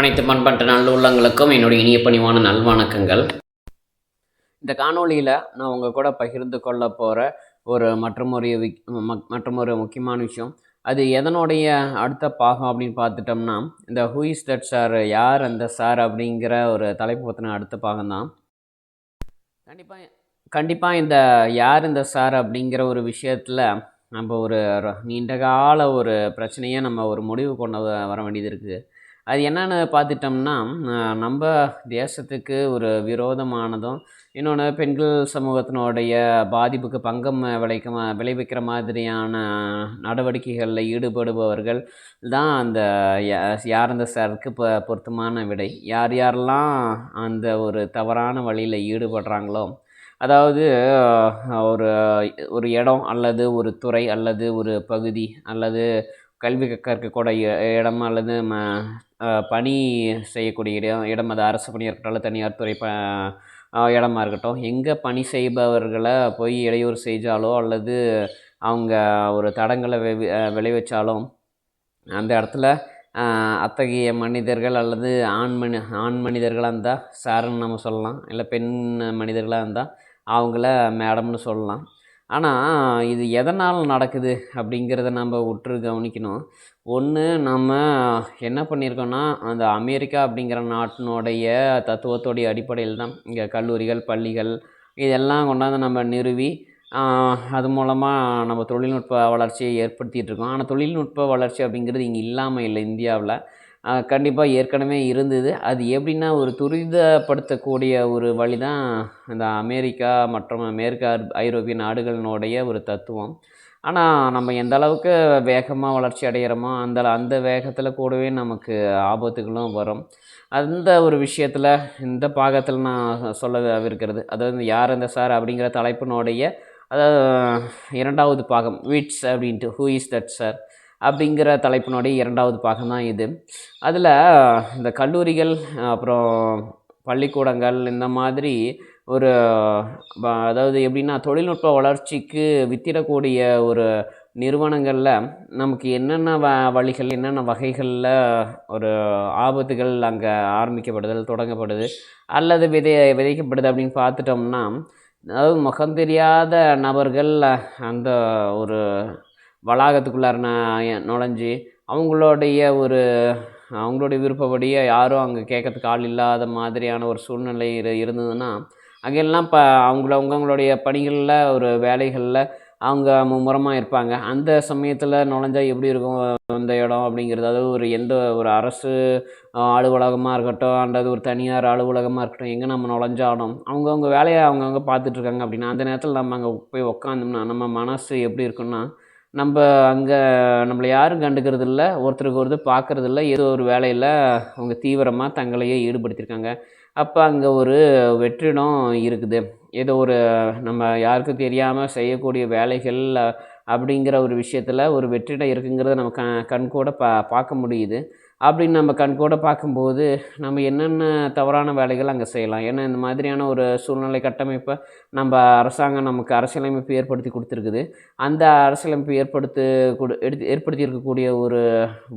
அனைத்து பண்பட்ட நல்லுள்ளங்களுக்கும் என்னுடைய இனிய பணிவான நல்வணக்கங்கள். இந்த காணொளியில் நான் உங்கள் கூட பகிர்ந்து கொள்ள போகிற ஒரு மற்றமொரு விக் மற்றமொரு முக்கியமான விஷயம். அது எதனுடைய அடுத்த பாகம் அப்படின்னு பார்த்துட்டோம்னா இந்த ஹூ இஸ் தட் சார் யார் அந்த சார் அப்படிங்கிற ஒரு தலைப்பு பற்றின அடுத்த பாகம் தான் கண்டிப்பாக கண்டிப்பாக இந்த யார் இந்த சார் அப்படிங்கிற ஒரு விஷயத்தில் நம்ம ஒரு நீண்டகால நீண்ட கால ஒரு பிரச்சனையை நம்ம ஒரு முடிவு கொண்டு வ- வர வேண்டியது இருக்குது அது என்னென்னு பார்த்துட்டோம்னா நம்ம தேசத்துக்கு ஒரு விரோதமானதும் இன்னொன்று பெண்கள் சமூகத்தினுடைய பாதிப்புக்கு பங்கம் விளைக்க விளைவிக்கிற மாதிரியான நடவடிக்கைகளில் ஈடுபடுபவர்கள் தான் அந்த யா- யார் அந்த சாருக்கு இப்போ பொருத்தமான விடை. யார் யாரெல்லாம் அந்த ஒரு தவறான வழியில் ஈடுபடுறாங்களோ அதாவது ஒரு ஒரு இடம் அல்லது ஒரு துறை அல்லது ஒரு பகுதி அல்லது கல்வி கற்கக்கூடிய இடம் அல்லது ம பணி செய்யக்கூடிய இடம் இடம் அது அரசு பணியாக இருக்கட்டும் தனியார் துறை ப இடமா இருக்கட்டும் எங்கே பணி செய்பவர்களை போய் இடையூறு செஞ்சாலோ அல்லது அவங்க ஒரு தடங்களை வி- விளைவிச்சாலும் அந்த இடத்துல அத்தகைய மனிதர்கள் அல்லது ஆண் மனி ஆண் மனிதர்களாக இருந்தால் சாருன்னு நம்ம சொல்லலாம். இல்லை பெண் மனிதர்களாக இருந்தால் அவங்கள மேடம்னு சொல்லலாம். ஆனால் இது எதனால் நடக்குது அப்படிங்கிறத நம்ம உற்று கவனிக்கணும். ஒன்று நம்ம என்ன பண்ணியிருக்கோன்னா அந்த அமெரிக்கா அப்படிங்கிற நாட்டினுடைய தத்துவத்தோடைய அடிப்படையில் தான் இங்கே கல்லூரிகள் பள்ளிகள் இதெல்லாம் கொண்டாந்து நம்ம நிறுவி அது மூலமாக நம்ம தொழில்நுட்ப வளர்ச்சியை ஏற்படுத்திகிட்டு இருக்கோம். ஆனால் தொழில்நுட்ப வளர்ச்சி அப்படிங்கிறது இங்கே இல்லாமல் இல்லை இந்தியாவில். கண்டிப்பாக ஏற்கனவே இருந்தது. அது எப்படின்னா ஒரு துரிதப்படுத்தக்கூடிய ஒரு வழி தான் இந்த அமெரிக்கா மற்றும் மேற்கு ஐரோப்பிய நாடுகளினுடைய ஒரு தத்துவம். ஆனால் நம்ம எந்த அளவுக்கு வேகமாக வளர்ச்சி அடைகிறோமோ அந்த அந்த வேகத்தில் கூடவே நமக்கு ஆபத்துகளும் வரும். அந்த ஒரு விஷயத்தில் இந்த பாகத்தில் நான் சொல்ல இருக்கிறது அதாவது யார் அந்த சார் அப்படிங்கிற தலைப்பினுடைய அதாவது இரண்டாவது பாகம் விட்ஸ் அப்படின்ட்டு ஹூ இஸ் தட் சார் அப்படிங்கிற தலைப்பினுடைய இரண்டாவது பாகம் தான் இது. அதில் இந்த கல்லூரிகள் அப்புறம் பள்ளிக்கூடங்கள் இந்த மாதிரி ஒரு அதாவது எப்படின்னா தொழில்நுட்ப வளர்ச்சிக்கு வித்திடக்கூடிய ஒரு நிறுவனங்களில் நமக்கு என்னென்ன வ வழிகள் என்னென்ன வகைகளில் ஒரு ஆபத்துகள் அங்கே ஆரம்பிக்கப்படுதல் தொடங்கப்படுது அல்லது விதை விதைக்கப்படுது அப்படின்னு பார்த்துட்டோம்னா அதாவது முகம் தெரியாத நபர்கள் அந்த ஒரு வளாகத்துக்குள்ளார நான் நுழைஞ்சி அவங்களுடைய ஒரு அவங்களுடைய விருப்பப்படியே யாரும் அங்கே கேட்கறதுக்கு ஆள் இல்லாத மாதிரியான ஒரு சூழ்நிலை இரு- இருந்ததுன்னா அங்கெல்லாம் இப்போ அவங்கள அவங்கவுங்களுடைய பணிகளில் ஒரு வேலைகளில் அவங்க மும்முரமாக இருப்பாங்க. அந்த சமயத்தில் நுழைஞ்சால் எப்படி இருக்கும் அந்த இடம் அப்படிங்கிறது? அதாவது ஒரு எந்த ஒரு அரசு அலுவலகமாக இருக்கட்டும் அல்லது ஒரு தனியார் அலுவலகமாக இருக்கட்டும் எங்கே நம்ம நுழைஞ்சாலும் அவங்கவுங்க வேலையை அவங்கவுங்க பார்த்துட்ருக்காங்க அப்படின்னா அந்த நேரத்தில் நம்ம அங்கே போய் உக்காந்தோம்னா நம்ம மனசு எப்படி இருக்குன்னா நம்ம அங்கே நம்மளை யாரும் கண்டுக்கிறது இல்லை ஒருத்தருக்கு ஒருத்தர் பார்க்கறது இல்லை ஏதோ ஒரு வேலையில் அவங்க தீவிரமாக தங்களையே ஈடுபடுத்தியிருக்காங்க அப்போ அங்கே ஒரு வெற்றிடம் இருக்குது. ஏதோ ஒரு நம்ம யாருக்கும் தெரியாமல் செய்யக்கூடிய வேலைகள் அப்படிங்கிற ஒரு விஷயத்தில் ஒரு வெற்றிடம் இருக்குங்கிறத நம்ம க கண் கூட பா பார்க்க முடியுது. அப்படின்னு நம்ம கண் கூட பார்க்கும்போது நம்ம என்னென்ன தவறான வேலைகள் அங்கே செய்யலாம்? ஏன்னா இந்த மாதிரியான ஒரு சூழ்நிலை கட்டமைப்பை நம்ம அரசாங்கம் நமக்கு அரசியலமைப்பு ஏற்படுத்தி கொடுத்துருக்குது. அந்த அரசியலமைப்பு ஏற்படுத்து கொடு எடுத்து ஏற்படுத்தி இருக்கக்கூடிய ஒரு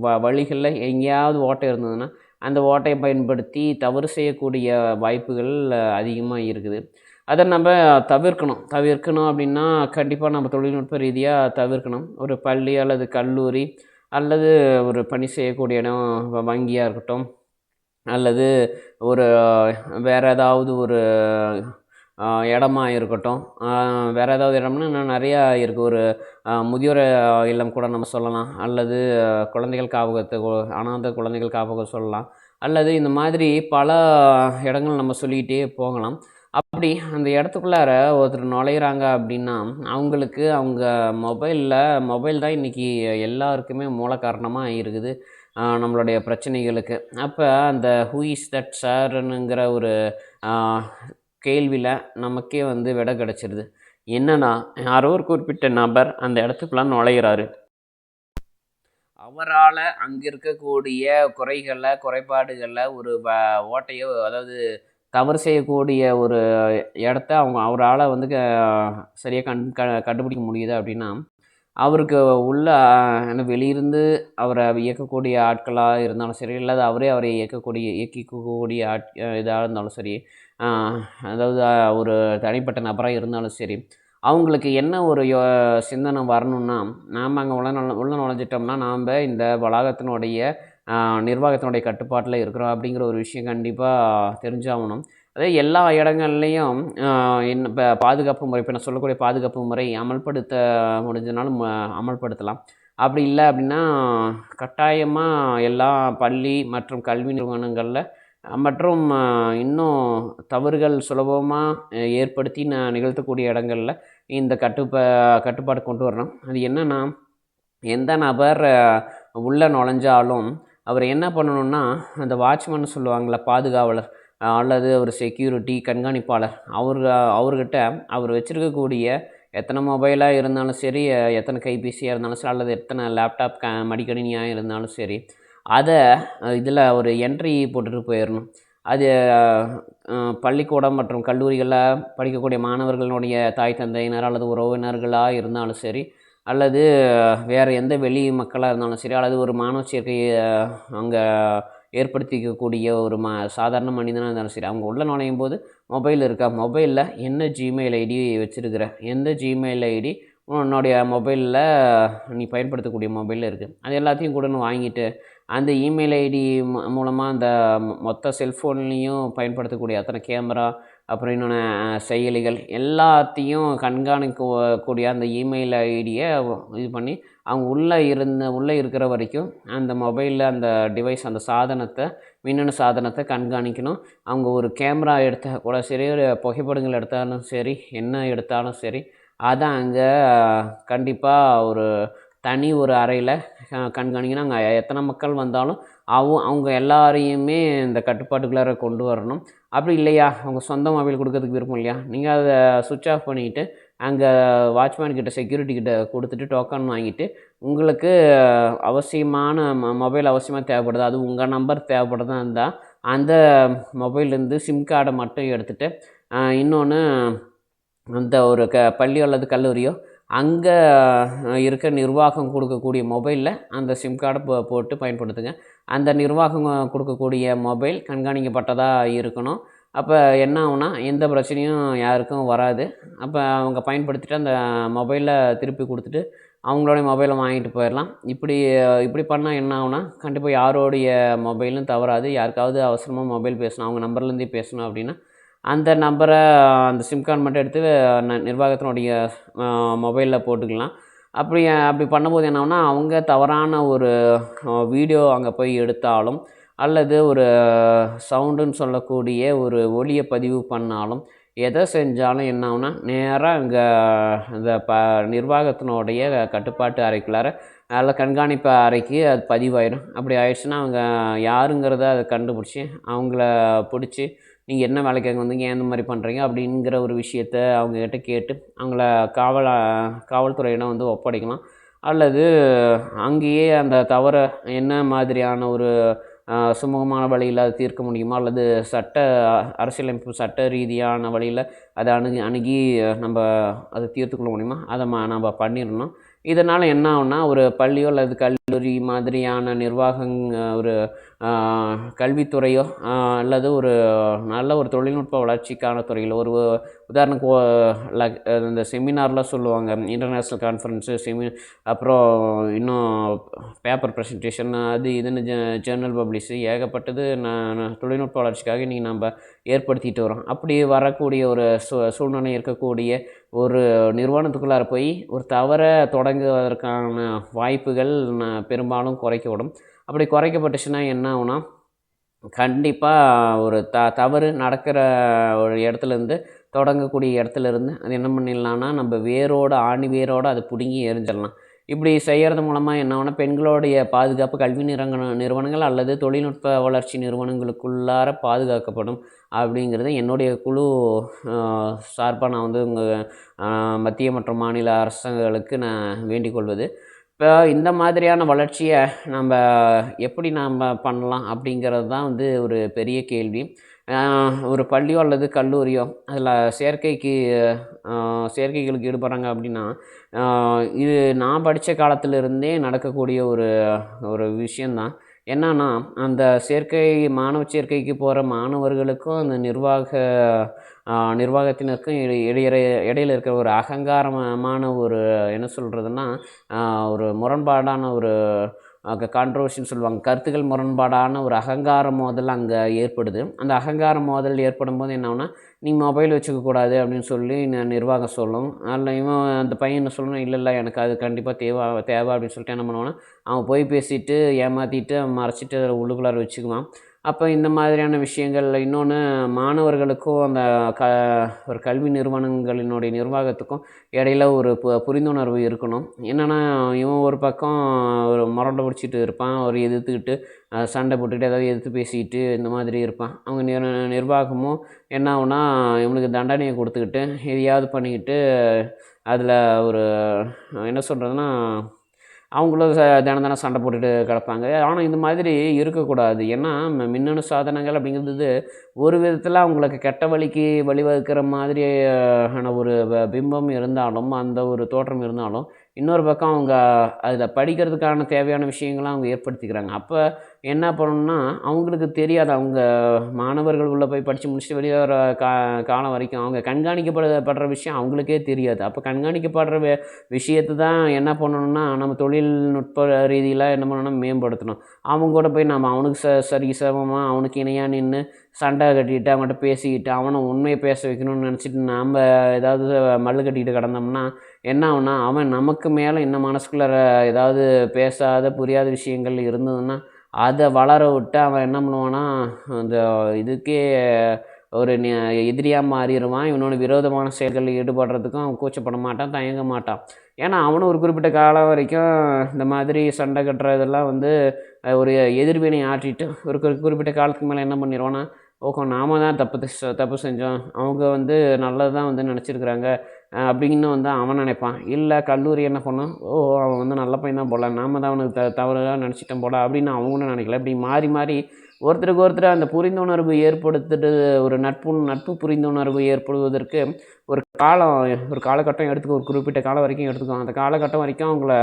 வ வழிகளில் எங்கேயாவது ஓட்டை இருந்ததுன்னா அந்த ஓட்டையை பயன்படுத்தி தவறு செய்யக்கூடிய வாய்ப்புகள் அதிகமாக இருக்குது. அதை நம்ம தவிர்க்கணும். தவிர்க்கணும் அப்படின்னா கண்டிப்பாக நம்ம தொழில்நுட்ப ரீதியாக தவிர்க்கணும். ஒரு பள்ளி அல்லது கல்லூரி அல்லது ஒரு பணி செய்யக்கூடிய இடம் வங்கியாக இருக்கட்டும் அல்லது ஒரு வேறு ஏதாவது ஒரு இடமா இருக்கட்டும் வேறு ஏதாவது இடம்னா இன்னும் நிறையா இருக்குது ஒரு முதியோர் இல்லம் கூட நம்ம சொல்லலாம். அல்லது குழந்தைகள் காப்பகத்தை கொ- அனாதை குழந்தைகள் காப்பகம் சொல்லலாம். அல்லது இந்த மாதிரி பல இடங்கள் நம்ம சொல்லிக்கிட்டே போகலாம். அப்படி அந்த இடத்துக்குள்ளார ஒருத்தர் நுழையிறாங்க அப்படின்னா அவங்களுக்கு அவங்க மொபைலில் மொபைல் தான் இன்றைக்கி எல்லாருக்குமே மூல காரணமாக இருக்குது நம்மளுடைய பிரச்சனைகளுக்கு. அப்போ அந்த ஹூ இஸ் தட் சார்னுங்கிற ஒரு கேள்வியில் நமக்கே வந்து விடை கிடச்சிருது. என்னன்னா யாரோ ஒரு குறிப்பிட்ட நபர் அந்த இடத்துக்குள்ள நுழையிறாரு. அவரால் அங்கே இருக்கக்கூடிய குறைகளை குறைபாடுகளை ஒரு வ ஓட்டையோ அதாவது தவறு செய்யக்கூடிய ஒரு இடத்த அவங்க அவரால் வந்து சரியாக கண் க கண்டுபிடிக்க முடியுது அப்படின்னா அவருக்கு உள்ள வெளியிருந்து அவரை இயக்கக்கூடிய ஆட்களாக இருந்தாலும் சரி இல்லாத அவரே அவரை இயக்கக்கூடிய இயக்கிக்கக்கூடிய ஆட் இதாக இருந்தாலும் சரி அதாவது ஒரு தனிப்பட்ட நபராக இருந்தாலும் சரி அவங்களுக்கு என்ன ஒரு யோ சிந்தனை வரணும்னா நாம் அங்கே உள்ள நுழ உள்ள நுழைஞ்சிட்டோம்னா நாம் இந்த வளாகத்தினுடைய நிர்வாகத்தினுடைய கட்டுப்பாட்டில் இருக்கிறோம் அப்படிங்கிற ஒரு விஷயம் கண்டிப்பாக தெரிஞ்சாகணும். அதே எல்லா இடங்கள்லையும் என்ன இப்போ பாதுகாப்பு முறை இப்போ நான் சொல்லக்கூடிய பாதுகாப்பு முறை அமல்படுத்த முடிஞ்சனாலும் அமல்படுத்தலாம். அப்படி இல்லை அப்படின்னா கட்டாயமாக எல்லா பள்ளி மற்றும் கல்வி நிறுவனங்களில் மற்றும் இன்னும் தவறுகள் சுலபமாக ஏற்படுத்தி நான் நிகழ்த்தக்கூடிய இடங்களில் இந்த கட்டுப்பா கட்டுப்பாடு கொண்டு வரணும். அது என்னென்னா எந்த நபர் உள்ளே நுழைஞ்சாலும் அவர் என்ன பண்ணணும்னா அந்த வாட்ச்மேன் சொல்லுவாங்கள்ல பாதுகாவலர் அல்லது ஒரு செக்யூரிட்டி கண்காணிப்பாளர் அவர் அவர்கிட்ட அவர் வச்சுருக்கக்கூடிய எத்தனை மொபைலாக இருந்தாலும் சரி எத்தனை கைபேசியாக இருந்தாலும் சரி அல்லது எத்தனை லேப்டாப் க மடிக்கணினியாக இருந்தாலும் சரி அதை இதில் ஒரு என்ட்ரி போட்டுட்டு போயிடணும் அது பள்ளிக்கூடம் மற்றும் கல்லூரிகளில் படிக்கக்கூடிய மாணவர்களுடைய தாய் தந்தையினர் அல்லது உறவினர்களாக இருந்தாலும் சரி அல்லது வேறு எந்த வெளி மக்களாக இருந்தாலும் சரி அல்லது ஒரு மாணவ சேர்க்கையை அங்கே ஏற்படுத்திக்கக்கூடிய ஒரு ம சாதாரண மனிதனாக இருந்தாலும் சரி அவங்க உள்ளே நுழையும் போது மொபைல் இருக்கா? மொபைலில் என்ன ஜிமெயில் ஐடி வச்சுருக்கிற? எந்த ஜிமெயில் ஐடி? உன்னுடைய மொபைலில் நீ பயன்படுத்தக்கூடிய மொபைலில் இருக்குது அது எல்லாத்தையும் கூட வாங்கிட்டு அந்த இமெயில் ஐடி மூலமாக அந்த மொத்த செல்ஃபோன்லேயும் பயன்படுத்தக்கூடிய அத்தனை கேமரா அப்புறம் இன்னொன்று செயலிகள். எல்லாத்தையும் கண்காணிக்கக்கூடிய அந்த இமெயில் ஐடியை இது பண்ணி அவங்க உள்ளே இருந்த உள்ளே இருக்கிற வரைக்கும் அந்த மொபைலில் அந்த டிவைஸ் அந்த சாதனத்தை மின்னணு சாதனத்தை கண்காணிக்கணும். அவங்க ஒரு கேமரா எடுத்தால் கூட சரி ஒரு புகைப்படங்கள் எடுத்தாலும் சரி என்ன எடுத்தாலும் சரி அதை அங்கே கண்டிப்பாக ஒரு தனி ஒரு அறையில் கண்காணிக்கணும். அங்கே எத்தனை மக்கள் வந்தாலும் அவ அவங்க எல்லாரையுமே இந்த கட்டுப்பாட்டுக்குள்ளார கொண்டு வரணும். அப்படி இல்லையா? அவங்க சொந்த மொபைல் கொடுக்கறதுக்கு விருப்பம் இல்லையா? நீங்கள் அதை சுவிட்ச் ஆஃப் பண்ணிவிட்டு அங்கே வாட்ச்மேன் கிட்ட செக்யூரிட்டி கிட்ட கொடுத்துட்டு டோக்கன் வாங்கிட்டு உங்களுக்கு அவசியமான ம மொபைல் அவசியமாக தேவைப்படுது? அது உங்கள் நம்பர் தேவைப்படுதா இருந்தால் அந்த மொபைல்லேருந்து சிம் கார்டை மட்டும் எடுத்துகிட்டு இன்னொன்று அந்த ஒரு க பள்ளியோ அல்லது கல்லூரியோ அங்கே இருக்க நிர்வாகம் கொடுக்கக்கூடிய மொபைலில் அந்த சிம் கார்டை போ போட்டு பயன்படுத்துங்க. அந்த நிர்வாகம் கொடுக்கக்கூடிய மொபைல் கண்காணிக்கப்பட்டதாக இருக்கணும். அப்போ என்ன ஆகுனா எந்த பிரச்சனையும் யாருக்கும் வராது. அப்போ அவங்க பயன்படுத்திட்டு அந்த மொபைலை திருப்பி கொடுத்துட்டு அவங்களுடைய மொபைலை வாங்கிட்டு போயிடலாம். இப்படி இப்படி பண்ணால் என்ன ஆகுனா கண்டிப்பாக யாரோடைய மொபைலும் தவறாது. யாருக்காவது அவசரமாக மொபைல் பேசணும் அவங்க நம்பர்லேருந்தே பேசணும் அப்படின்னா அந்த நம்பரை அந்த சிம் கார்டு மட்டும் எடுத்து நிர்வாகத்தினுடைய மொபைலில் போட்டுக்கலாம். அப்படி அப்படி பண்ணும்போது என்ன அவங்க தவறான ஒரு வீடியோ அங்கே போய் எடுத்தாலும் அல்லது ஒரு சவுண்டுன்னு சொல்லக்கூடிய ஒரு ஒலியை பதிவு பண்ணாலும் எதை செஞ்சாலும் என்ன நேராக அங்கே இந்த ப நிர்வாகத்தினுடைய கட்டுப்பாட்டு அறைக்குள்ளார அதில் கண்காணிப்பு அறைக்கு அது பதிவாயிடும் அப்படி ஆயிடுச்சுன்னா அவங்க யாருங்கிறத அதை கண்டுபிடிச்சி அவங்கள பிடிச்சி நீங்கள் என்ன வேலைக்கு அங்கே வந்தீங்க ஏன் இந்த மாதிரி பண்ணுறீங்க அப்படிங்கிற ஒரு விஷயத்த அவங்கக்கிட்ட கேட்டு அவங்கள காவல காவல்துறையிடம் வந்து ஒப்படைக்கலாம். அல்லது அங்கேயே அந்த தவறை என்ன மாதிரியான ஒரு சுமூகமான வழியில் அதை தீர்க்க முடியுமா? அல்லது சட்ட அரசியலமைப்பு சட்ட ரீதியான வழியில் அதை அணுகி அணுகி நம்ம அதை தீர்த்துக்கொள்ள முடியுமா? அதை ம நம்ம பண்ணிடணும். இதனால் என்ன ஆகுனா ஒரு பள்ளியோ அல்லது கல்லூரி மாதிரியான நிர்வாகங் ஒரு கல்வித்துறையோ அல்லது ஒரு நல்ல ஒரு தொழில்நுட்ப வளர்ச்சிக்கான துறையில் ஒரு உதாரணத்துக்கு இந்த செமினார்லாம் சொல்லுவாங்க இன்டர்நேஷ்னல் கான்ஃபரன்ஸு செமி அப்புறம் இன்னும் பேப்பர் ப்ரெசன்டேஷன் அது இதுன்னு ஜ ஜேர்னல் பப்ளிஷு ஏகப்பட்டது நான் தொழில்நுட்ப வளர்ச்சிக்காக இன்றைக்கி நம்ம ஏற்படுத்திட்டு வரோம் அப்படி வரக்கூடிய ஒரு சூ சூழ்நிலை இருக்கக்கூடிய ஒரு நிறுவனத்துக்குள்ளார போய் ஒரு தவறை தொடங்குவதற்கான வாய்ப்புகள் பெரும்பாலும் குறைக்கப்படும் அப்படி குறைக்கப்பட்டுச்சுன்னா என்ன ஆகுனா கண்டிப்பாக ஒரு த தவறு நடக்கிற ஒரு இடத்துலேருந்து தொடங்கக்கூடிய இடத்துலேருந்து அது என்ன பண்ணிடலான்னா நம்ம வேரோடு ஆணி வேரோடு அதை பிடுங்கி எரிஞ்சிடலாம் இப்படி செய்கிறது மூலமாக என்ன ஆகுனா பெண்களுடைய பாதுகாப்பு கல்வி நிறுவன நிறுவனங்கள் அல்லது தொழில்நுட்ப வளர்ச்சி நிறுவனங்களுக்குள்ளார பாதுகாக்கப்படும் அப்படிங்கிறது என்னுடைய குழு சார்பாக நான் வந்து உங்கள் மத்திய மற்றும் மாநில அரசுகளுக்கு நான் வேண்டிக் கொள்வது. இப்போ இந்த மாதிரியான வளர்ச்சியை நம்ம எப்படி நாம் பண்ணலாம் அப்படிங்கிறது தான் வந்து ஒரு பெரிய கேள்வி. ஒரு பள்ளியோ அல்லது கல்லூரியோ அதில் செயற்கைக்கு செயற்கைகளுக்கு ஈடுபடுறாங்க அப்படின்னா இது நான் படித்த காலத்திலிருந்தே நடக்கக்கூடிய ஒரு ஒரு விஷயந்தான் என்னன்னா அந்த சேர்க்கை மாணவ சேர்க்கைக்கு போகிற மாணவர்களுக்கும் அந்த நிர்வாக நிர்வாகத்தினருக்கும் இடையிற இடையில இருக்கிற ஒரு அகங்காரமான ஒரு என்ன சொல்கிறதுன்னா ஒரு முரண்பாடான ஒரு கான்ட்ரவர்ஷின்னு சொல்லுவாங்க. கருத்துக்கள் முரண்பாடான ஒரு அகங்கார மோதல் அங்கே ஏற்படுது. அந்த அகங்கார மோதல் ஏற்படும் போது என்ன நீ மொபைல் வச்சுக்கக்கூடாது அப்படின்னு சொல்லி நிர்வாகம் சொல்லும். அதில் இவன் அந்த பையன் சொல்லணும் இல்லை இல்லை எனக்கு அது கண்டிப்பாக தேவை தேவை அப்படின்னு சொல்லிட்டு என்ன பண்ணுவான்னா அவன் போய் பேசிட்டு ஏமாற்றிட்டு மறைச்சிட்டு அதில் உள்ளுக்குள்ளார வச்சுக்குவான். அப்போ இந்த மாதிரியான விஷயங்களில் இன்னொன்று மாணவர்களுக்கும் அந்த க ஒரு கல்வி நிறுவனங்களினுடைய நிர்வாகத்துக்கும் இடையில ஒரு பு புரிந்துணர்வு இருக்கணும். என்னென்னா இவன் ஒரு பக்கம் ஒரு முரண்டை பிடிச்சிட்டு இருப்பான் ஒரு எதிர்த்துக்கிட்டு சண்டை போட்டுக்கிட்டு ஏதாவது எதிர்த்து பேசிக்கிட்டு இந்த மாதிரி இருப்பான். அவங்க நிர் நிர்வாகமும் என்ன ஆகுனா இவனுக்கு தண்டனையை கொடுத்துக்கிட்டு எதையாவது பண்ணிக்கிட்டு அதில் ஒரு என்ன சொல்கிறதுனா அவங்களும் தினம் தினம் சண்டை போட்டுட்டு கிடப்பாங்க. ஆனால் இந்த மாதிரி இருக்கக்கூடாது. ஏன்னா மின்னணு சாதனங்கள் அப்படிங்கிறது ஒரு விதத்தில் அவங்களுக்கு கெட்ட வழிக்கு வழிவகுக்கிற மாதிரியான ஒரு வ- பிம்பம் இருந்தாலும் அந்த ஒரு தோற்றம் இருந்தாலும் இன்னொரு பக்கம் அவங்க அதில் படிக்கிறதுக்கான தேவையான விஷயங்களை அவங்க ஏற்படுத்திக்கிறாங்க. அப்போ என்ன பண்ணணும்னா அவங்களுக்கு தெரியாது அவங்க மாணவர்கள் உள்ளே போய் படித்து முடிச்சுட்டு வெளியே வர கா காலம் வரைக்கும் அவங்க கண்காணிக்கப்படுற படுற விஷயம் அவங்களுக்கே தெரியாது. அப்போ கண்காணிக்கப்படுற வி விஷயத்தை தான் என்ன பண்ணணும்னா நம்ம தொழில்நுட்ப ரீதியில் என்ன பண்ணணும் மேம்படுத்தணும். அவங்க கூட போய் நம்ம அவனுக்கு ச சரி சமமாக அவனுக்கு இணையாக நின்று சண்டை கட்டிட்டு அவன்கிட்ட பேசிக்கிட்டு அவனை உண்மையை பேச வைக்கணும்னு நினச்சிட்டு நாம் ஏதாவது மல்லு கட்டிக்கிட்டு கிடந்தோம்னா என்ன ஆகுனா அவன் நமக்கு மேலே இன்னும் மனசுக்குள்ளார ஏதாவது பேசாத புரியாத விஷயங்கள் இருந்ததுன்னா அதை வளர விட்டு அவன் என்ன பண்ணுவான்னா அந்த இதுக்கே ஒரு எதிரியாக மாறிடுவான். இவனோட விரோதமான செயல்களில் ஈடுபடுறதுக்கும் அவன் கூச்சப்பட மாட்டான் தயங்க மாட்டான். ஏன்னா அவனும் ஒரு குறிப்பிட்ட காலம் வரைக்கும் இந்த மாதிரி சண்டை கட்டுறதெல்லாம் வந்து ஒரு எதிர்வினை ஆற்றிட்டு ஒரு குறி- குறிப்பிட்ட காலத்துக்கு மேலே என்ன பண்ணிடுவான்னா ஓகே நாம தான் தப்பு தப்பு செஞ்சோம். அவங்க வந்து நல்லது தான் வந்து நினச்சிருக்கிறாங்க. அப்படின்னு வந்து அவன் நினைப்பான். இல்லை கல்லூரி என்ன பண்ணும்? ஓ அவன் வந்து நல்ல பையன் தான் போல. நாம் தான் அவனுக்கு த தவறாக நினச்சிட்டோம் போல அப்படின்னு அவங்களும் நினைக்கல. இப்படி மாறி மாறி ஒருத்தருக்கு ஒருத்தர் அந்த புரிந்துணர்வு ஏற்படுத்திட்டு ஒரு நட்பு நட்பு புரிந்துணர்வு ஏற்படுவதற்கு ஒரு காலம் ஒரு காலகட்டம் எடுத்துக்கும் ஒரு குறிப்பிட்ட காலம் வரைக்கும் எடுத்துக்கும் அந்த காலகட்டம் வரைக்கும் அவங்கள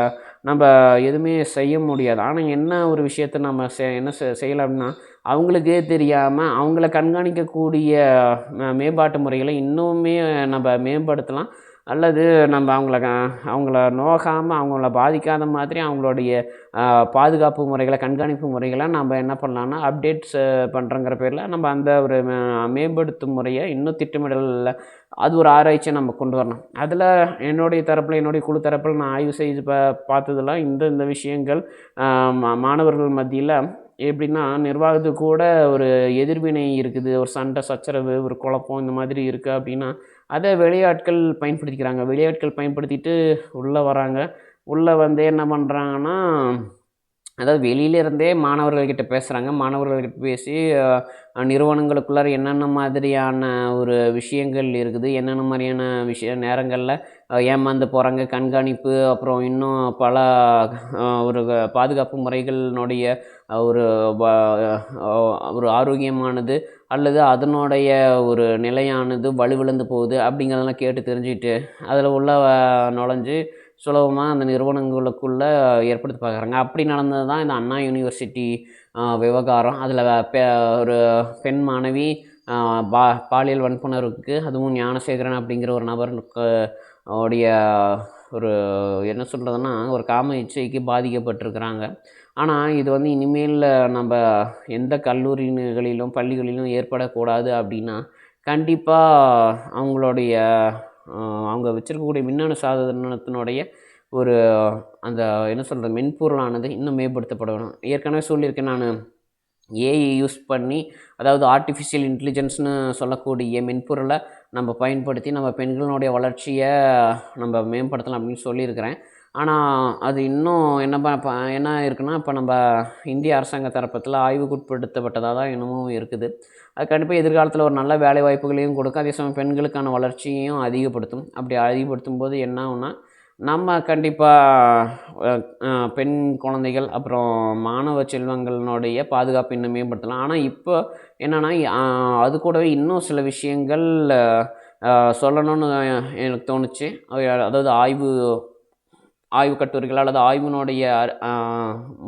நம்ம எதுவுமே செய்ய முடியாது. ஆனால் என்ன ஒரு விஷயத்த நம்ம செ என்ன செ செய்யலாம் அப்படின்னா அவங்களுக்கே தெரியாமல் அவங்கள கண்காணிக்கக்கூடிய மேம்பாட்டு முறைகளை இன்னுமே நம்ம மேம்படுத்தலாம். அல்லது நம்ம அவங்கள அவங்கள நோகாமல் அவங்கள பாதிக்காத மாதிரி அவங்களுடைய பாதுகாப்பு முறைகளை கண்காணிப்பு முறைகளை நம்ம என்ன பண்ணலாம்னா அப்டேட்ஸ் பண்ணுறங்கிற பேரில் நம்ம அந்த ஒரு மேம்படுத்தும் முறையை இன்னும் திட்டமிடலில் அது ஒரு ஆராய்ச்சியை நம்ம கொண்டு வரணும். அதில் என்னுடைய தரப்பில் என்னுடைய குழு தரப்பில் நான் ஆய்வு செய்து பா பார்த்ததெல்லாம் இந்த இந்த விஷயங்கள் மா- மாணவர்கள் மத்தியில் எப்படின்னா நிர்வாகத்துக்கு கூட ஒரு எதிர்வினை இருக்குது ஒரு சண்டை சச்சரவு ஒரு குழப்பம் இந்த மாதிரி இருக்குது அப்படின்னா அதை வெளியாட்கள் பயன்படுத்திக்கிறாங்க. வெளியாட்கள் பயன்படுத்திட்டு உள்ளே வராங்க. உள்ளே வந்து என்ன பண்ணுறாங்கன்னா அதாவது வெளியில இருந்தே மாணவர்கள்கிட்ட பேசுகிறாங்க மாணவர்கள்கிட்ட பேசி நிறுவனங்களுக்குள்ளார என்னென்ன மாதிரியான ஒரு விஷயங்கள் இருக்குது என்னென்ன மாதிரியான விஷய நேரங்களில் ஏமாந்து போகிறாங்க கண்காணிப்பு அப்புறம் இன்னும் பல ஒரு பாதுகாப்பு முறைகளினுடைய ஒரு ஒரு ஆரோக்கியமானது அல்லது அதனுடைய ஒரு நிலையானது வலுவிழந்து போகுது அப்படிங்கிறதெல்லாம் கேட்டு தெரிஞ்சுக்கிட்டு அதில் உள்ள நுழைஞ்சு சுலபமாக அந்த நிறுவனங்களுக்குள்ளே ஏற்படுத்தி பார்க்குறாங்க. அப்படி நடந்தது தான் இந்த அண்ணா யூனிவர்சிட்டி விவகாரம். அதில் ஒரு பெண் மாணவி பா பாலியல் வன்புணர்வுக்கு அதுவும் ஞானசேகரன் அப்படிங்கிற ஒரு நபருக்கு உடைய ஒரு என்ன சொல்கிறதுன்னா ஒரு காம இச்சைக்கு பாதிக்கப்பட்டிருக்கிறாங்க. ஆனால் இது வந்து இனிமேல் நம்ம எந்த கல்லூரிகளிலும் பள்ளிகளிலும் ஏற்படக்கூடாது அப்படின்னா கண்டிப்பாக அவங்களுடைய அவங்க வச்சுருக்கக்கூடிய மின்னணு சாதனத்தினுடைய ஒரு அந்த என்ன சொல்கிறது மென்பொருளானது இன்னும் மேம்படுத்தப்பட வேணும் ஏற்கனவே சொல்லியிருக்கேன் நான். ஏஐ யூஸ் பண்ணி அதாவது ஆர்டிஃபிஷியல் இன்டெலிஜென்ஸ்னு சொல்லக்கூடிய மென்பொருளை நம்ம பயன்படுத்தி நம்ம பெண்களுடைய வளர்ச்சியை நம்ம மேம்படுத்தலாம் அப்படின்னு சொல்லியிருக்கிறேன். ஆனால் அது இன்னும் என்ன ப ப- என்ன இருக்குன்னா இப்போ நம்ம இந்திய அரசாங்க தரப்பத்தில் ஆய்வுக்குட்படுத்தப்பட்டதாக தான் இன்னமும் இருக்குது. அது கண்டிப்பாக எதிர்காலத்தில் ஒரு நல்ல வேலை வாய்ப்புகளையும் கொடுக்கும். அதே சமயம் பெண்களுக்கான வளர்ச்சியையும் அதிகப்படுத்தும். அப்படி அதிகப்படுத்தும் போது என்ன ஆகும்னா நம்ம கண்டிப்பாக பெண் குழந்தைகள் அப்புறம் மாணவ செல்வங்களினுடைய பாதுகாப்பு இன்னும் மேம்படுத்தலாம். ஆனால் இப்போ என்னென்னா அது கூடவே இன்னும் சில விஷயங்கள் சொல்லணும்னு எனக்கு தோணுச்சு. அதாவது ஆய்வு ஆய்வு கட்டுரைகள் அல்லது ஆய்வினுடைய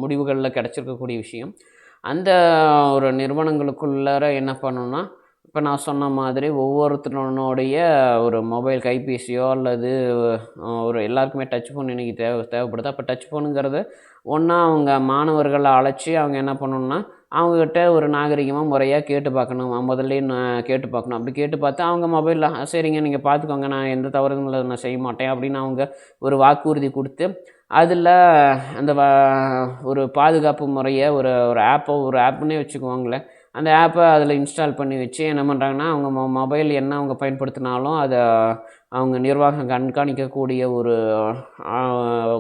முடிவுகளில் கிடச்சிருக்கக்கூடிய விஷயம். அந்த ஒரு நிறுவனங்களுக்குள்ளார என்ன பண்ணணும்னா இப்போ நான் சொன்ன மாதிரி ஒவ்வொருத்தனுடைய ஒரு மொபைல் கைபேசியோ அல்லது ஒரு எல்லாருக்குமே டச் ஃபோன் இன்றைக்கி தேவை தேவைப்படுது. அப்போ டச் ஃபோனுங்கிறது ஒன்றா அவங்க மாணவர்களை அழைச்சி அவங்க என்ன பண்ணணும்னா அவங்கக்கிட்ட ஒரு நாகரிகமாக முறையாக கேட்டு பார்க்கணும். முதல்ல நான் கேட்டு பார்க்கணும். அப்படி கேட்டு பார்த்து அவங்க மொபைலில் சரிங்க நீங்கள் பார்த்துக்கோங்க. நான் எந்த தவறுகளை நான் செய்ய மாட்டேன். அப்படின்னு அவங்க ஒரு வாக்குறுதி கொடுத்து அதில் அந்த ஒரு பாதுகாப்பு முறையை ஒரு ஒரு ஆப்போ ஒரு ஆப்புன்னே வச்சுக்குவாங்களேன். அந்த ஆப்பை அதில் இன்ஸ்டால் பண்ணி வச்சு என்ன பண்ணுறாங்கன்னா அவங்க மொ மொபைல் என்ன அவங்க பயன்படுத்தினாலும் அதை அவங்க நிர்வாகம் கண்காணிக்கக்கூடிய ஒரு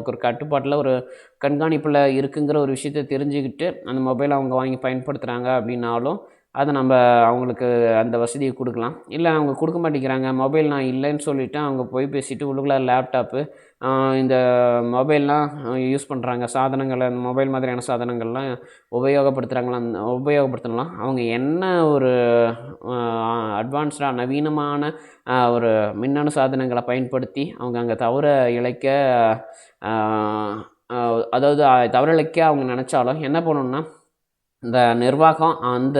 ஒரு கட்டுப்பாட்டில் ஒரு கண்காணிப்பில் இருக்குங்கிற ஒரு விஷயத்தை தெரிஞ்சுக்கிட்டு அந்த மொபைலை அவங்க வாங்கி பயன்படுத்துகிறாங்க அப்படின்னாலும் அதை நம்ம அவங்களுக்கு அந்த வசதியை கொடுக்கலாம். இல்லை அவங்க கொடுக்க மாட்டேங்கிறாங்க மொபைல் நான் இல்லைன்னு சொல்லிவிட்டு அவங்க போய் பேசிவிட்டு உள்ளுக்குள்ள லேப்டாப்பு இந்த மொபைல்லாம் யூஸ் பண்ணுறாங்க சாதனங்களை மொபைல் மாதிரியான சாதனங்கள்லாம் உபயோகப்படுத்துகிறாங்களா உபயோகப்படுத்தலாம் அவங்க என்ன ஒரு அட்வான்ஸ்டாக நவீனமான ஒரு மின்னணு சாதனங்களை பயன்படுத்தி அவங்க அங்கே தவற இழைக்க அதாவது அஹ், தவறிழைக்க அவங்க நினச்சாலும் என்ன பண்ணணும்னா இந்த நிர்வாகம் அந்த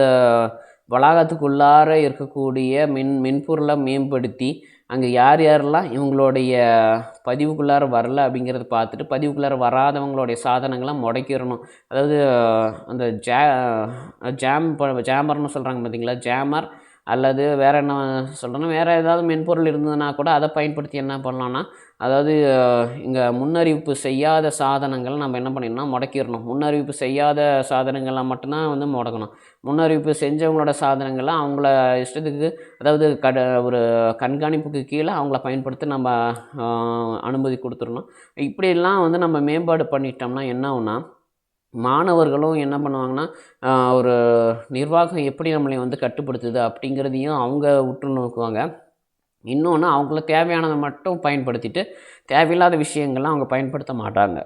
வளாகத்துக்குள்ளார இருக்கக்கூடிய மின் மென்பொருளை மேம்படுத்தி அங்கே யார் யாரெல்லாம் இவங்களுடைய பதிவுக்குள்ளார வரல அப்படிங்கிறத பார்த்துட்டு பதிவுக்குள்ளார வராதவங்களுடைய சாதனங்களை முடக்கிடணும். அதாவது அந்த ஜே ஜாம் ப- ஜாமர்னு சொல்கிறாங்க பார்த்தீங்களா ஜாமர் அல்லது வேறு என்ன சொல்கிறேன்னா வேறு ஏதாவது மென்பொருள் இருந்ததுன்னா கூட அதை பயன்படுத்தி என்ன பண்ணலான்னா அதாவது இங்கே முன்னறிவிப்பு செய்யாத சாதனங்கள் நம்ம என்ன பண்ணிடணும் முடக்கிடணும். முன்னறிவிப்பு செய்யாத சாதனங்களை மட்டும்தான் வந்து முடக்கணும். முன்னறிவிப்பு செஞ்சவங்களோட சாதனங்களை அவங்கள இஷ்டத்துக்கு அதாவது கட ஒரு கண்காணிப்புக்கு கீழே அவங்கள பயன்படுத்தி நம்ம அனுமதி கொடுத்துடணும். இப்படியெல்லாம் வந்து நம்ம மேம்பாடு பண்ணிட்டோம்னா என்ன ஆகுனா மாணவர்களும் என்ன பண்ணுவாங்கன்னா ஒரு நிர்வாகம் எப்படி நம்மளை வந்து கட்டுப்படுத்துது அப்படிங்கிறதையும் அவங்க உற்று நோக்குவாங்க. இன்னொன்று அவங்களுக்கு தேவையானதை மட்டும் பயன்படுத்திட்டு தேவையில்லாத விஷயங்கள்லாம் அவங்க பயன்படுத்த மாட்டாங்க.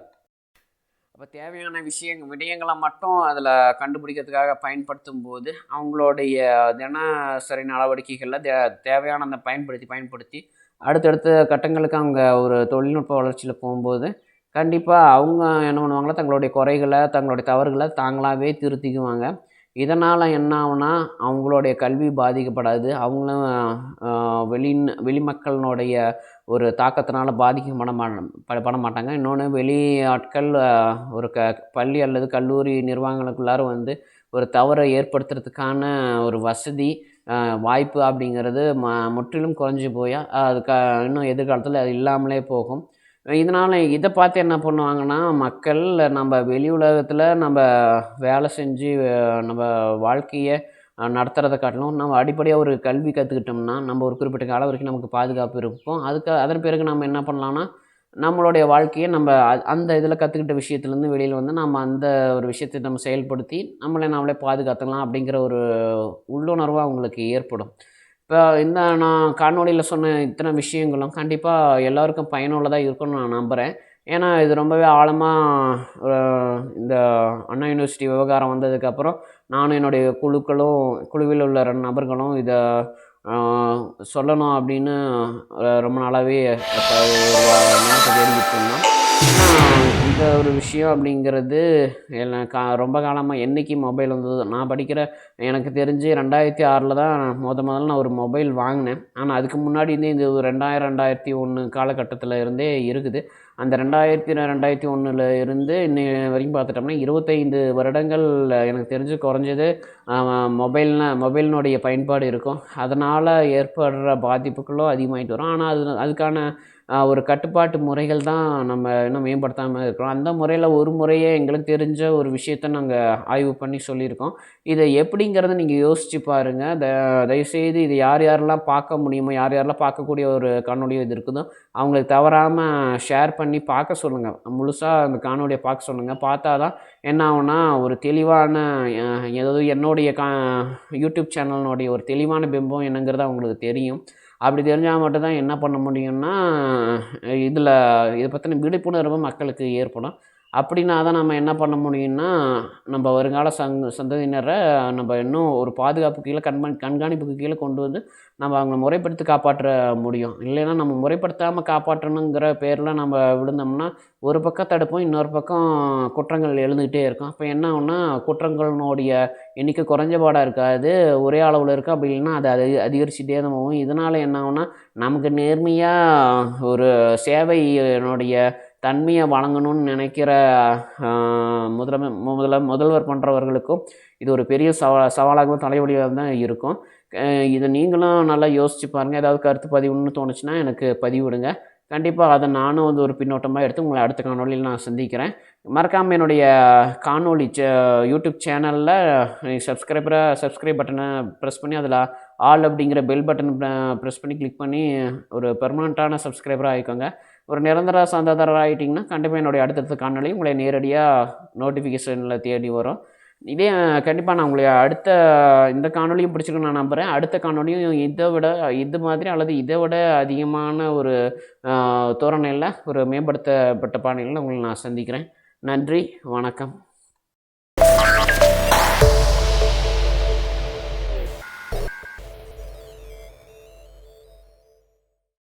அப்போ தேவையான விஷயங்கள் விடயங்களை மட்டும் அதில் கண்டுபிடிக்கிறதுக்காக பயன்படுத்தும் போது அவங்களுடைய தினசரி நடவடிக்கைகளில் தே தேவையானதை பயன்படுத்தி பயன்படுத்தி அடுத்தடுத்த கட்டங்களுக்கு அவங்க ஒரு தொழில்நுட்ப வளர்ச்சியில் போகும்போது கண்டிப்பாக அவங்க என்ன பண்ணுவாங்களா தங்களுடைய குறைகளை தங்களுடைய தவறுகளை தாங்களாகவே திருத்திக்குவாங்க. இதனால் என்ன ஆகுனா அவங்களுடைய கல்வி பாதிக்கப்படாது. அவங்களும் வெளி வெளிமக்களினுடைய ஒரு தாக்கத்தினால பாதிக்க பண்ண பட பட மாட்டாங்க. இன்னொன்று வெளி ஆட்கள் ஒரு க பள்ளி அல்லது கல்லூரி நிர்வாகங்களுக்குள்ளார வந்து ஒரு தவறை ஏற்படுத்துறதுக்கான ஒரு வசதி வாய்ப்பு அப்படிங்கிறது ம முற்றிலும் குறைஞ்சி போய் அது க இன்னும் எதிர்காலத்தில் அது இல்லாமலே போகும். இதனால் இதை பார்த்து என்ன பண்ணுவாங்கன்னா மக்கள் நம்ம வெளி உலகத்தில் நம்ம வேலை செஞ்சு நம்ம வாழ்க்கையை நடத்துகிறத நடத்துறதை காட்டிலும் நம்ம அடிப்படையாக ஒரு கல்வி கற்றுக்கிட்டோம்னா நம்ம ஒரு குறிப்பிட்ட காலம் வரைக்கும் நமக்கு பாதுகாப்பு இருக்கும். அதுக்கு அதன் பிறகு நம்ம என்ன பண்ணலாம்னா நம்மளுடைய வாழ்க்கையை நம்ம அ- அந்த இதில் கற்றுக்கிட்ட விஷயத்துலேருந்து வெளியில் வந்து நம்ம அந்த ஒரு விஷயத்தை நம்ம செயல்படுத்தி நம்மளை நாமளே பாதுகாத்துக்கலாம் அப்படிங்கிற ஒரு உள்ளுணர்வு அவங்களுக்கு ஏற்படும். இப்போ இந்த நான் காணொலியில் சொன்ன இத்தனை விஷயங்களும் கண்டிப்பாக எல்லாருக்கும் பயனுள்ளதாக இருக்கும்னு நான் நம்புகிறேன் ஏன்னா இது ரொம்பவே ஆழமாக இந்த அண்ணா யூனிவர்சிட்டி விவகாரம் வந்ததுக்கப்புறம் நானும் என்னுடைய குழுக்களும் குழுவில் உள்ள ரெண்டு நபர்களும் இதை சொல்லணும் அப்படின்னு ரொம்ப நாளாகவே இப்போ ஒரு நேரத்தை தெரிவித்து இருந்தோம். ஆனா, இந்த ஒரு விஷயம் அப்படிங்கிறது கா ரொம்ப காலமாக என்றைக்கு மொபைல் வந்தது நான் படிக்கிற எனக்கு தெரிஞ்சு ரெண்டாயிரத்தி ஆறில் தான் முத முதல்ல நான் ஒரு மொபைல் வாங்கினேன். ஆனால் அதுக்கு முன்னாடி இருந்தே இது ஒரு ரெண்டாயிரம் ரெண்டாயிரத்தி ஒன்று காலகட்டத்தில் இருந்தே இருக்குது. அந்த ரெண்டாயிரத்தி ரெண்டாயிரத்தி ஒன்றில் இருந்து இன்னை வரைக்கும் பார்த்துட்டோம்னா இருபத்தைந்து வருடங்கள் எனக்கு தெரிஞ்சு குறைஞ்சது மொபைல்னா மொபைலினுடைய பயன்பாடு இருக்கும். அதனால் ஏற்படுற பாதிப்புகளும் அதிகமாகிட்டு வரும். ஆனால் அது அதுக்கான ஒரு கட்டுப்பாட்டு முறைகள் தான் நம்ம இன்னும் மேம்படுத்தாமல் இருக்கிறோம். அந்த முறையில் ஒரு முறையே எங்களுக்கு தெரிஞ்ச ஒரு விஷயத்த நாங்கள் ஆய்வு பண்ணி சொல்லியிருக்கோம். இதை எப்படிங்கிறத நீங்கள் யோசிச்சு பாருங்கள் த தயவுசெய்து இது யார் யாரெல்லாம் பார்க்க முடியுமோ யார் யாரெல்லாம் பார்க்கக்கூடிய ஒரு காணொலியோ இது இருக்குதோ அவங்களுக்கு தவறாமல் ஷேர் பண்ணி பார்க்க சொல்லுங்கள் முழுசாக அந்த காணொலியை பார்க்க சொல்லுங்கள் பார்த்தா தான் என்ன ஆகுனா ஒரு தெளிவான ஏதாவது என்னுடைய கா யூடியூப் சேனலினுடைய ஒரு தெளிவான பிம்பம் என்னங்கிறது அவங்களுக்கு தெரியும். அப்படி தெரிஞ்சால் மட்டும்தான் என்ன பண்ண முடியும்னா இதில் இதை பற்றின விழிப்புணர்வு மக்களுக்கு ஏற்படும். அப்படின்னா தான் நம்ம என்ன பண்ண முடியும்னா நம்ம வருங்கால சங் சந்ததியினரை நம்ம இன்னும் ஒரு பாதுகாப்பு கீழே கண்காணி கண்காணிப்புக்கு கீழே கொண்டு வந்து நம்ம அவங்கள முறைப்படுத்தி காப்பாற்ற முடியும். இல்லைன்னா நம்ம முறைப்படுத்தாமல் காப்பாற்றணுங்கிற பேரில் நம்ம விழுந்தோம்னா ஒரு பக்கம் தடுப்போம் இன்னொரு பக்கம் குற்றங்கள் எழுந்துக்கிட்டே இருக்கும். அப்போ என்ன ஆகுனா குற்றங்களினுடைய எண்ணிக்கை குறைஞ்சபாடாக இருக்காது. ஒரே அளவில் இருக்கும் அப்படி இல்லைன்னா அது அது அதிகரிச்சுட்டே தான் போகும். இதனால் என்ன ஆகும்னா நமக்கு நேர்மையாக ஒரு சேவையினுடைய தன்மையை வழங்கணும்னு நினைக்கிற முதலமை முதல முதல்வர் பண்ணுறவர்களுக்கும் இது ஒரு பெரிய சவா சவாலாகவும் தலைவலியாக தான் இருக்கும். இதை நீங்களும் நல்லா யோசிச்சு பாருங்கள் ஏதாவது கருத்து பதிவுன்னு தோணுச்சுன்னா எனக்கு பதிவிடுங்க. கண்டிப்பாக அதை நானும் வந்து ஒரு பின்னோட்டமாக எடுத்து உங்களை அடுத்த காணொலியில் நான் சந்திக்கிறேன். மறக்காமல் என்னுடைய காணொலி சே யூடியூப் சேனலில் சப்ஸ்கிரைபராக சப்ஸ்கிரைப் பட்டனை ப்ரெஸ் பண்ணி அதில் ஆல் அப்படிங்கிற பெல் பட்டன் ப்ரெஸ் பண்ணி கிளிக் பண்ணி ஒரு பெர்மனண்ட்டான சப்ஸ்கிரைபராக ஆகிக்கோங்க ஒரு நிரந்தர சந்தாதாரர் ஆகிட்டிங்கன்னா கண்டிப்பாக என்னுடைய அடுத்தடுத்த காணொலி உங்களை நேரடியாக நோட்டிஃபிகேஷனில் தேடி வரும். இதே கண்டிப்பாக நான் உங்களை அடுத்த இந்த காணொலியும் பிடிச்சிருக்குன்னு நான் நம்புகிறேன் அடுத்த காணொலியும் இதை விட இது மாதிரி அல்லது இதை விட அதிகமான ஒரு தோரணையில் ஒரு மேம்படுத்தப்பட்ட பாணியில் உங்களை நான் சந்திக்கிறேன். நன்றி வணக்கம்.